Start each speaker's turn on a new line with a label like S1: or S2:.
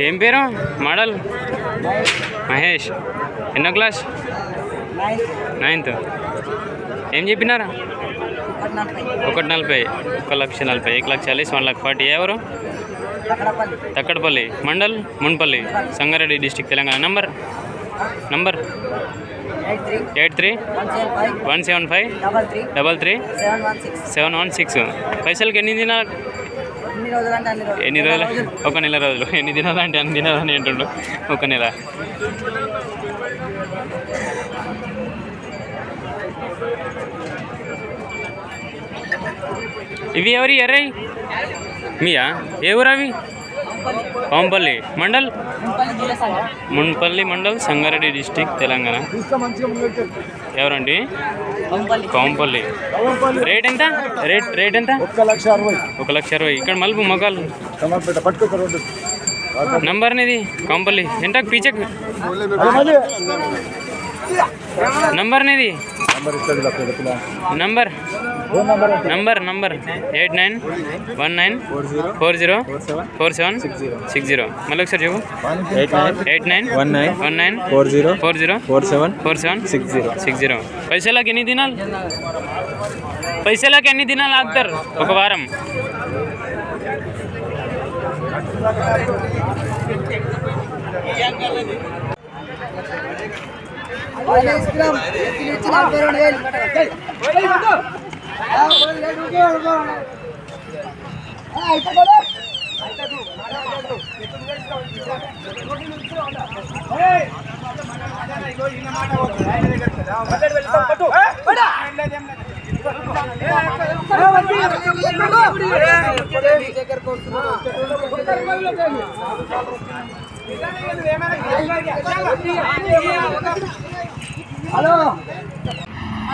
S1: ఏం పేరు? మోడల్? మహేష్. ఎన్నో క్లాస్? నైన్త్. ఏం చెప్పినారా? ఒకటి నలభై. ఒక లక్ష నలభై. ఒక లక్ష చాలీస్ వన్ లక్ష ఫార్టీ. ఎవరు Thakkadapalli. Mandal? Munpalli. Sangareddy district Telangana. Number? Number? Eight three? One seven five?
S2: Double three? Seven one six?
S1: Seven one six. పైసలకి ఎన్ని దినాలు?
S2: ఎన్ని రోజులు?
S1: ఒక నెల రోజులు. ఎన్ని దినాలు అంటే అన్ని దినాలు అని అంటుండు. ఒక నెల. ఇవి ఎవరి ఎర్రై మీయా? ఏ ఊరు అవి? పాంపల్లి మండల్? మున్పల్లి మండల్ సంగారెడ్డి డిస్టిక్ తెలంగాణ. ఎవరండి? కాంపల్లి రేట్ ఎంత? రేట్ రేట్ ఎంత?
S3: ఒక్క లక్ష అరవై.
S1: ఒక లక్ష అరవై. ఇక్కడ మలుపు మొగాలు నంబర్ అనేది కాంపల్లి ఎంత? పీచక్. నంబర్ అనేది
S3: నంబర్. ఇస్తుంది లక్ష రూపాయల
S1: number
S3: phone number
S1: number number eight nine one nine four zero four seven six zero మళ్ళీ ఒకసారి చెప్పు
S3: eight nine
S1: eight nine
S3: one nine
S1: one nine
S3: four zero
S1: four zero
S3: four seven
S1: four seven
S3: six zero
S1: six zero పైసలకి ఎన్ని దినాలు పైసలకి ఎన్ని దినాలు ఆగుతారు ఒక వారం
S4: మా